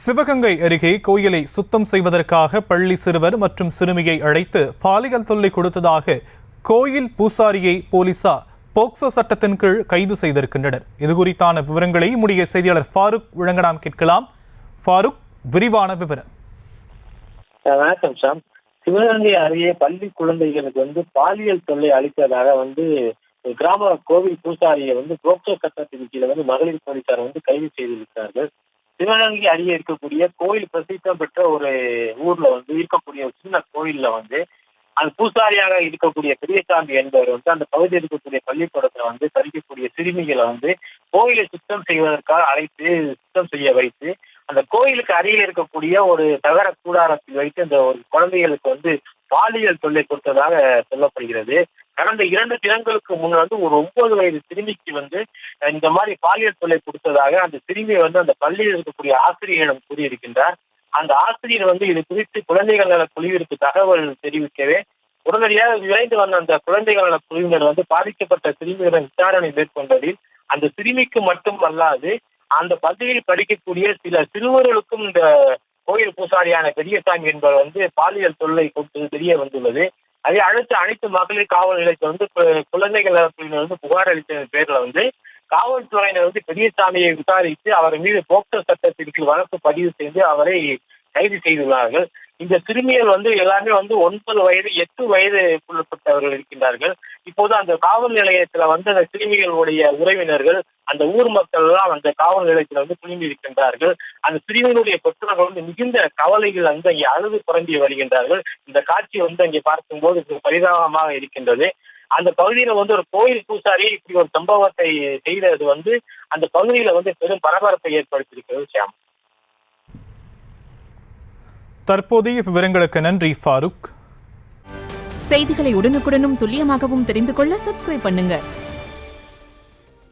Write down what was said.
சிவகங்கை அருகே கோயிலை சுத்தம் செய்வதற்காக பள்ளி சிறுவர் மற்றும் சிறுமியை அழைத்து பாலியல் தொல்லை கொடுத்ததாக கோயில் பூசாரியை போலீசார் போக்சோ சட்டத்தின் கீழ் கைது செய்திருக்கின்றனர். இது குறித்தான விவரங்களை முடிய செய்தியாளர் ஃபாரூக் வழங்கலாம் கேட்கலாம். ஃபாரூக் விரிவான விவரம். வணக்கம் சாம். சிவகங்கை அருகே பள்ளி குழந்தைகளுக்கு வந்து பாலியல் தொல்லை அளித்ததாக வந்து கிராம கோவில் பூசாரியை வந்து போக்சோ சட்டத்தின் கீழே வந்து மகளிர் போலீசார் வந்து கைது செய்திருக்கிறார்கள். சிவகங்கை அருகே இருக்கக்கூடிய கோயில் பிரசித்தம் பெற்ற ஒரு ஊர்ல வந்து இருக்கக்கூடிய ஒரு சின்ன கோயில்ல வந்து அந்த பூசாரியாக இருக்கக்கூடிய பெரியசாமி என்பவர் வந்து அந்த பகுதியில் இருக்கக்கூடிய பள்ளிக்கூடத்துல வந்து படிக்கக்கூடிய சிறுமிகளை வந்து கோயிலை சுத்தம் செய்வதற்காக அழைத்து சுத்தம் செய்ய வைத்து அந்த கோயிலுக்கு அருகில் இருக்கக்கூடிய ஒரு தகர கூடாரத்தில் வைத்து அந்த ஒரு குழந்தைகளுக்கு வந்து பாலியல் தொல்லை கொடுத்ததாக சொல்லப்படுகிறது. கடந்த இரண்டு தினங்களுக்கு முன் வந்து ஒரு ஒன்பது வயது சிறுமிக்கு வந்து இந்த மாதிரி பாலியல் தொல்லை கொடுத்ததாக அந்த சிறுமியை வந்து அந்த பள்ளியில் இருக்கக்கூடிய ஆசிரியரிடம் கூறியிருக்கின்றார். அந்த ஆசிரியர் வந்து இது குறித்து குழந்தைகள் நல குழுவிற்கு தகவல் தெரிவிக்கவே உடனடியாக விரைந்து வந்த அந்த குழந்தைகள் நல குழுவினர் வந்து பாதிக்கப்பட்ட சிறுமியுடன் விசாரணை மேற்கொண்டதில் அந்த சிறுமிக்கு மட்டும் அல்லாது அந்த பள்ளியில் படிக்கக்கூடிய சில சிறுவர்களுக்கும் இந்த கோயில் பூசாரியான பெரியசாமி என்பவர் வந்து பாலியல் தொல்லை கொடுத்தது தெரிய வந்துள்ளது. அதை அடுத்து அனைத்து மகளிர் காவல் நிலையத்தை வந்து குழந்தைகள் வந்து புகார் அளித்த பேர்ல வந்து காவல்துறையினர் வந்து பெரியசாமியை விசாரித்து அவர் மீது போக்சோ சட்டத்திற்கு வழக்கு பதிவு செய்து அவரை கைது செய்துள்ளார்கள். இந்த சிறுமிகள் வந்து எல்லாமே வந்து ஒன்பது வயது எட்டு வயதுக்குள்ளப்பட்டவர்கள் இருக்கின்றார்கள். இப்போது அந்த காவல் நிலையத்துல வந்து அந்த சிறுமிகளுடைய உறவினர்கள் அந்த ஊர் மக்கள் எல்லாம் அந்த காவல் நிலையத்துல வந்து குழுமி இருக்கின்றார்கள். அந்த சிறுமிகளுடைய பெற்றோர்கள் வந்து மிகுந்த கவலைகள் வந்து அங்கே அழுது புரம்பி வருகின்றார்கள். இந்த காட்சி வந்து அங்கே பார்க்கும்போது பரிதாபமாக இருக்கின்றது. அந்த பகுதியில வந்து ஒரு கோயில் பூசாரி இப்படி ஒரு சம்பவத்தை செய்தது வந்து அந்த பகுதியில வந்து பெரும் பரபரப்பை ஏற்படுத்தியிருக்கிறது சியாம் தற்போதைய விவரங்களுக்கு நன்றி ஃபாரூக். செய்திகளை உடனுக்குடனும் துல்லியமாகவும் தெரிந்து கொள்ள சப்ஸ்கிரைப் பண்ணுங்க.